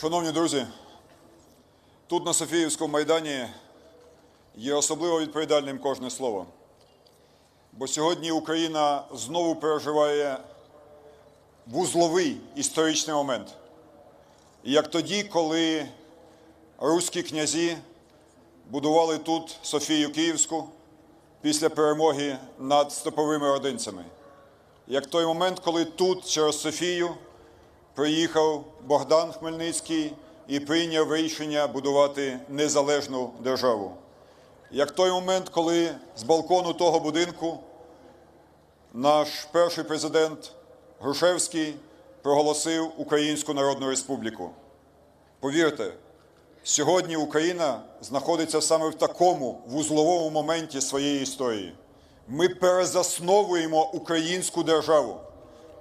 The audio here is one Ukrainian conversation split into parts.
Шановні друзі, тут на Софіївському майдані є особливо відповідальним кожне слово. Бо сьогодні Україна знову переживає вузловий історичний момент. Як тоді, коли руські князі будували тут Софію Київську після перемоги над степовими родинцями. Як той момент, коли тут через Софію приїхав Богдан Хмельницький і прийняв рішення будувати незалежну державу. Як той момент, коли з балкону того будинку наш перший президент Грушевський проголосив Українську Народну Республіку. Повірте, сьогодні Україна знаходиться саме в такому вузловому моменті своєї історії. Ми перезасновуємо українську державу.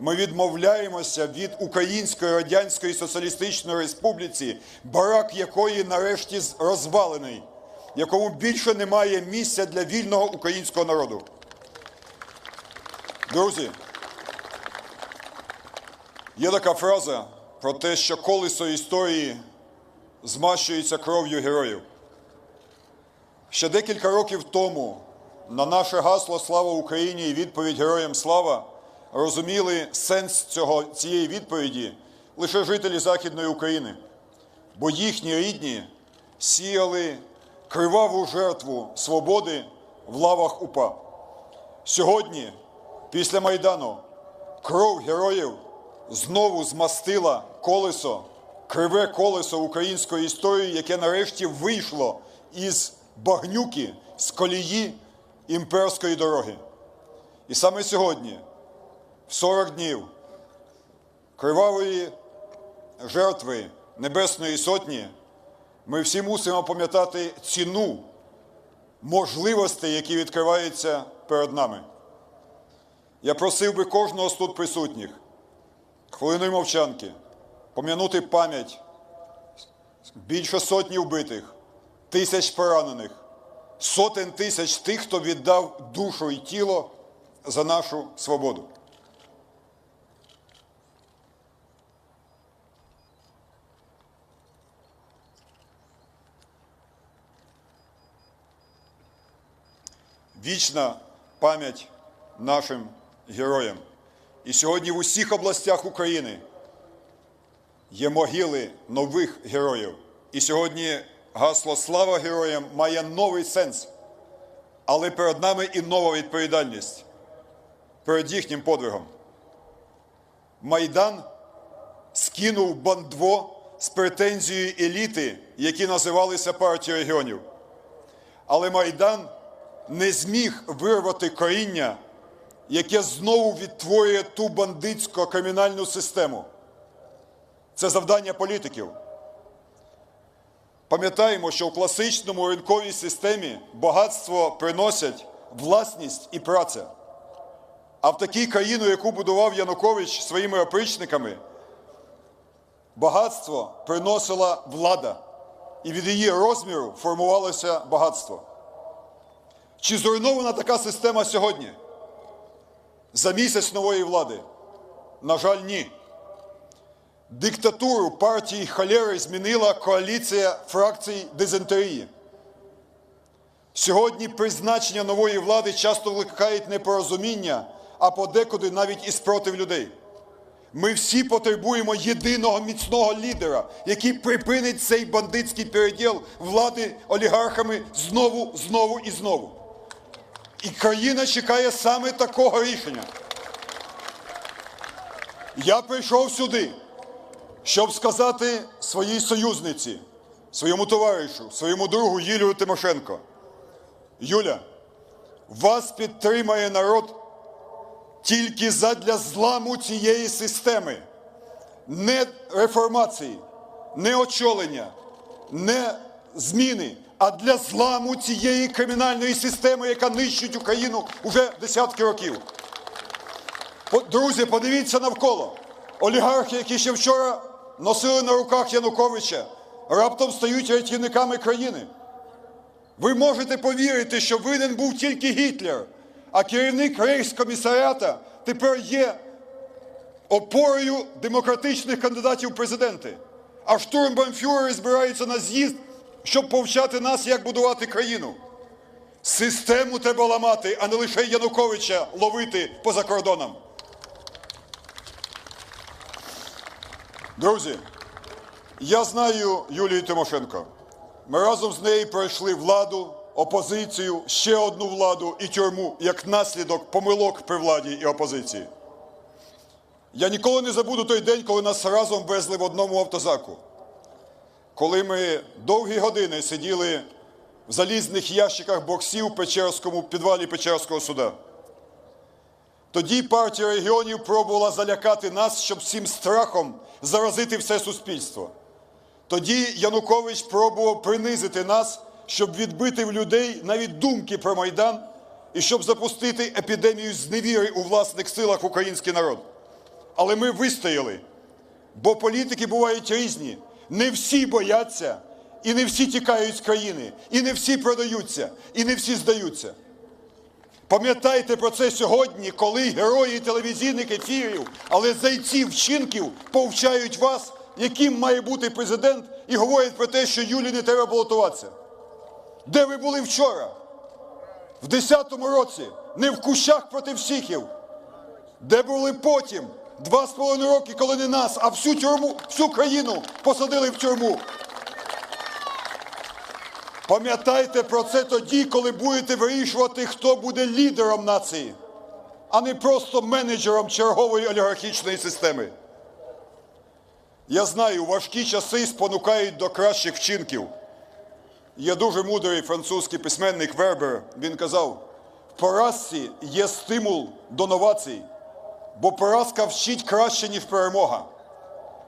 Ми відмовляємося від Української Радянської Соціалістичної Республіці, барак якої нарешті розвалений, якому більше немає місця для вільного українського народу. Друзі, є така фраза про те, що колесо історії змащується кров'ю героїв. Ще декілька років тому на наше гасло Слава Україні і відповідь Героям Слава розуміли сенс цього, цієї відповіді лише жителі Західної України, бо їхні рідні сіяли криваву жертву свободи в лавах УПА. Сьогодні, після Майдану, кров героїв знову змастила колесо, криве колесо української історії, яке нарешті вийшло із багнюки, з колії імперської дороги. І саме сьогодні, в 40 днів кривавої жертви Небесної Сотні, ми всі мусимо пам'ятати ціну можливостей, які відкриваються перед нами. Я просив би кожного з тут присутніх хвилиною мовчанки пом'янути пам'ять більше сотні вбитих, тисяч поранених, сотень тисяч тих, хто віддав душу і тіло за нашу свободу. Вічна пам'ять нашим героям. І сьогодні в усіх областях України є могили нових героїв. І сьогодні гасло Слава героям має новий сенс. Але перед нами і нова відповідальність перед їхнім подвигом. Майдан скинув бандво з претензією еліти, які називалися партією регіонів. Але Майдан не зміг вирвати коріння, яке знову відтворює ту бандитську кримінальну систему. Це завдання політиків. Пам'ятаємо, що в класичному ринковій системі багатство приносять власність і праця. А в такій країну, яку будував Янукович своїми опричниками, багатство приносила влада, і від її розміру формувалося багатство. Чи зруйнована така система сьогодні? За місяць нової влади? На жаль, ні. Диктатуру партії Халери змінила коаліція фракцій дизентерії. Сьогодні призначення нової влади часто викликають непорозуміння, а подекуди навіть і спротив людей. Ми всі потребуємо єдиного міцного лідера, який припинить цей бандитський переділ влади олігархами знову, знову і знову. І країна чекає саме такого рішення. Я прийшов сюди, щоб сказати своїй союзниці, своєму товаришу, своєму другу Юлію Тимошенко. Юля, вас підтримає народ тільки задля зламу цієї системи, не реформації, не очолення, не зміни, а для зламу цієї кримінальної системи, яка нищить Україну вже десятки років. Друзі, подивіться навколо. Олігархи, які ще вчора носили на руках Януковича, раптом стають рятівниками країни. Ви можете повірити, що винен був тільки Гітлер, а керівник рейхскомісаріата тепер є опорою демократичних кандидатів в президенти. а штурмбанфюрери збираються на з'їзд, щоб повчати нас, як будувати країну. Систему треба ламати, а не лише Януковича ловити поза кордоном. Друзі, я знаю Юлію Тимошенко. Ми разом з нею пройшли владу, опозицію, ще одну владу і тюрму як наслідок помилок при владі і опозиції. Я ніколи не забуду той день, коли нас разом везли в одному автозаку. Коли ми довгі години сиділи в залізних ящиках боксів в Печерському підвалі Печерського суда. Тоді партія регіонів пробувала залякати нас, щоб цим страхом заразити все суспільство. Тоді Янукович пробував принизити нас, щоб відбити в людей навіть думки про Майдан і щоб запустити епідемію зневіри у власних силах український народ. Але ми вистояли, бо політики бувають різні. Не всі бояться, і не всі тікають з країни, і не всі продаються, і не всі здаються. Пам'ятайте про це сьогодні, коли герої телевізійних ефірів, але зайці вчинків повчають вас, яким має бути президент, і говорять про те, що Юлі не треба балотуватися. Де ви були вчора? В 10-му році, не в кущах проти всіхів. Де були потім? Два з половиною роки, коли не нас, а всю тюрму, всю країну посадили в тюрму. Пам'ятайте про це тоді, коли будете вирішувати, хто буде лідером нації, а не просто менеджером чергової олігархічної системи. Я знаю, важкі часи спонукають до кращих вчинків. Є дуже мудрий французький письменник Вербер. Він казав: в поразці є стимул до новацій, бо поразка вчить краще, ніж перемога.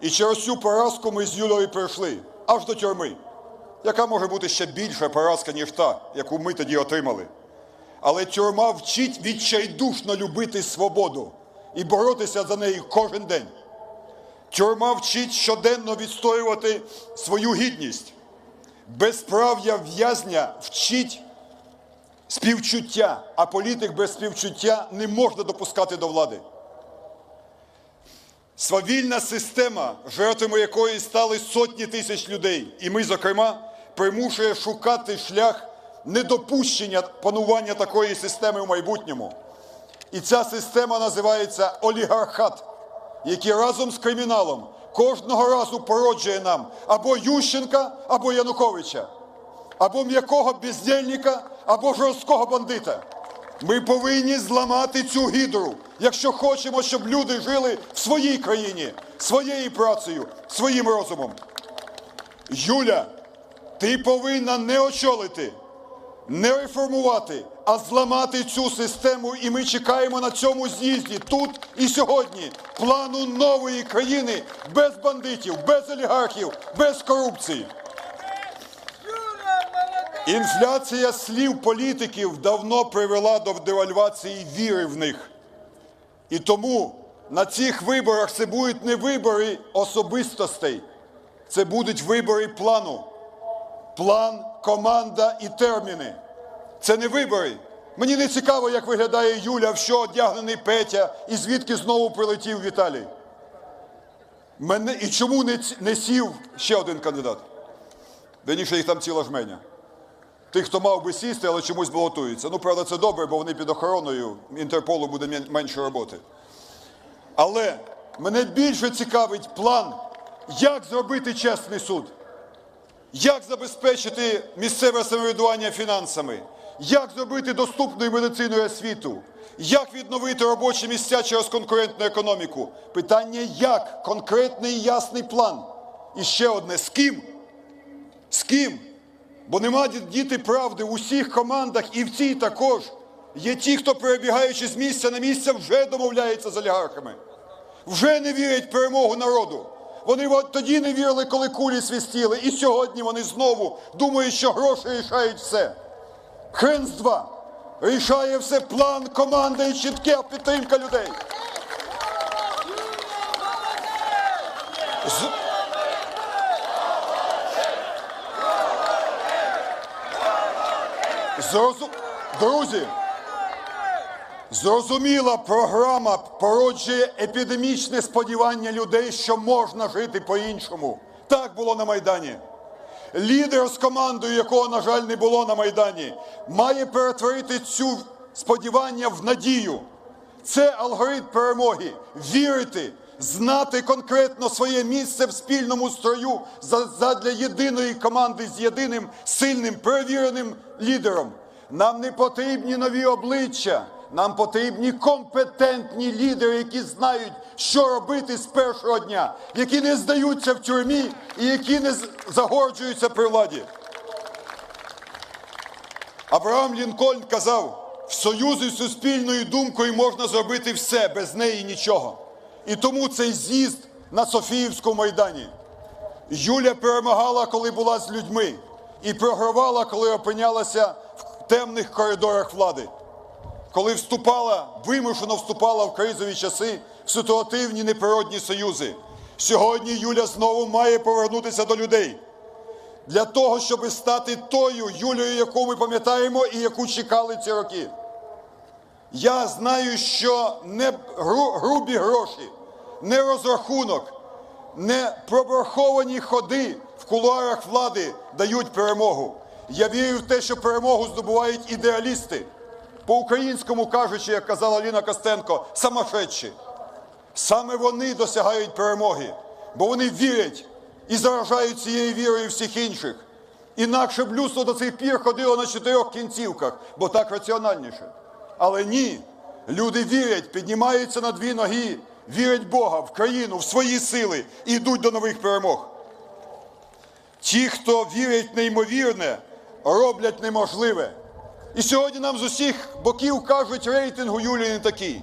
І через цю поразку ми з Юлею прийшли аж до тюрми, яка може бути ще більша поразка, ніж та, яку ми тоді отримали. Але тюрма вчить відчайдушно любити свободу і боротися за неї кожен день. Тюрма вчить щоденно відстоювати свою гідність. Безправ'я в'язня вчить співчуття, а політик без співчуття не можна допускати до влади. Свавільна система, жертвами якої стали сотні тисяч людей, і ми, зокрема, примушує шукати шлях недопущення панування такої системи в майбутньому. І ця система називається олігархат, який разом з криміналом кожного разу породжує нам або Ющенка, або Януковича, або м'якого бездільника, або жорсткого бандита. Ми повинні зламати цю гідру, якщо хочемо, щоб люди жили в своїй країні, своєю працею, своїм розумом. Юля, ти повинна не очолити, не реформувати, а зламати цю систему. І ми чекаємо на цьому з'їзді тут і сьогодні плану нової країни без бандитів, без олігархів, без корупції. Інфляція слів політиків давно привела до девальвації віри в них. І тому на цих виборах це будуть не вибори особистостей, це будуть вибори плану. План, команда і терміни. Це не вибори. Мені не цікаво, як виглядає Юля, в що одягнений Петя і звідки знову прилетів Віталій. Мене, і чому не, не сів ще один кандидат? Вірніше, їх там ціла жменя. Тих, хто мав би сісти, але чомусь балотуються. Ну, правда, це добре, бо вони під охороною Інтерполу буде менше роботи. Але мене більше цікавить план, як зробити чесний суд, як забезпечити місцеве самоврядування фінансами, як зробити доступною медициною освіту, як відновити робочі місця через конкурентну економіку. Питання як конкретний і ясний план. І ще одне з ким? З ким? Бо нема діти правди в усіх командах і в цій також. Є ті, хто, перебігаючи з місця на місце, вже домовляється з олігархами. Вже не вірять в перемогу народу. Вони тоді не вірили, коли кулі свистіли, і сьогодні вони знову думають, що гроші рішають все. Хрен з два. Рішає все план, команда і чітка підтримка людей. З... Зрозу... Друзі, Зрозуміла програма породжує епідемічне сподівання людей, що можна жити по-іншому. Так було на Майдані. Лідер з командою, якого, на жаль, не було на Майдані, має перетворити цю сподівання в надію. Це алгоритм перемоги. Вірити, знати конкретно своє місце в спільному строю за- задля єдиної команди з єдиним сильним перевіреним лідером. Нам не потрібні нові обличчя. Нам потрібні компетентні лідери, які знають, що робити з першого дня, які не здаються в тюрмі і які не загорджуються при владі. Абрaham Лінкольн казав, в союзі з суспільною думкою можна зробити все, без неї нічого. І тому цей з'їзд на Софіївському майдані. Юля перемагала, коли була з людьми, і програвала, коли опинялася в темних коридорах влади. Коли вступала, вимушено вступала в кризові часи, в ситуативні неприродні союзи. Сьогодні Юля знову має повернутися до людей для того, щоб стати тою Юлією, яку ми пам'ятаємо і яку чекали ці роки. Я знаю, що не гру- грубі гроші, не розрахунок, не проборховані ходи в кулуарах влади дають перемогу. Я вірю в те, що перемогу здобувають ідеалісти. По-українському кажучи, як казала Ліна Костенко, самошедші. Саме вони досягають перемоги, бо вони вірять і заражають цією вірою всіх інших. Інакше б людство до цих пір ходило на чотирьох кінцівках, бо так раціональніше. Але ні, люди вірять, піднімаються на дві ноги, вірять Бога, в країну, в свої сили і йдуть до нових перемог. Ті, хто вірять в неймовірне, роблять неможливе. І сьогодні нам з усіх боків кажуть, рейтингу Юлії не такий.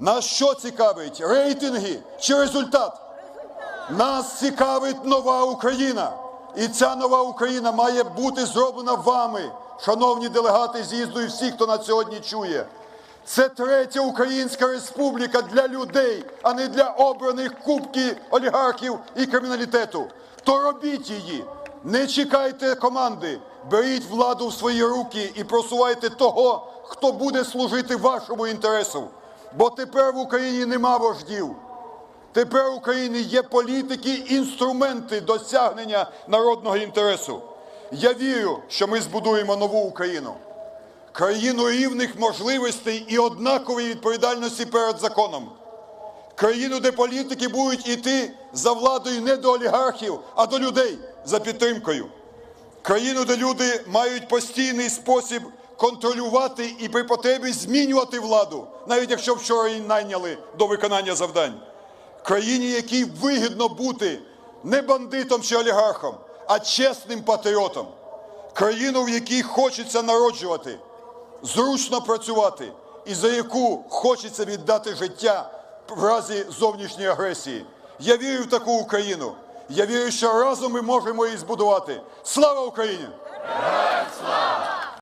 Нас що цікавить? Рейтинги чи результат? Нас цікавить нова Україна. І ця нова Україна має бути зроблена вами, шановні делегати з'їзду і всі, хто нас сьогодні чує. Це третя Українська республіка для людей, а не для обраних кубків олігархів і криміналітету. То робіть її. Не чекайте команди, беріть владу в свої руки і просувайте того, хто буде служити вашому інтересу. Бо тепер в Україні нема вождів. Тепер в Україні є політики, інструменти досягнення народного інтересу. Я вірю, що ми збудуємо нову Україну. Країну рівних можливостей і однакової відповідальності перед законом. Країну, де політики будуть йти за владою не до олігархів, а до людей за підтримкою. Країну, де люди мають постійний спосіб контролювати і при потребі змінювати владу, навіть якщо вчора її найняли до виконання завдань. Країні, якій вигідно бути не бандитом чи олігархом, а чесним патріотом. Країну, в якій хочеться народжувати, зручно працювати і за яку хочеться віддати життя в разі зовнішньої агресії. Я вірю в таку Україну. Я вірю, що разом ми можемо її збудувати. Слава Україні!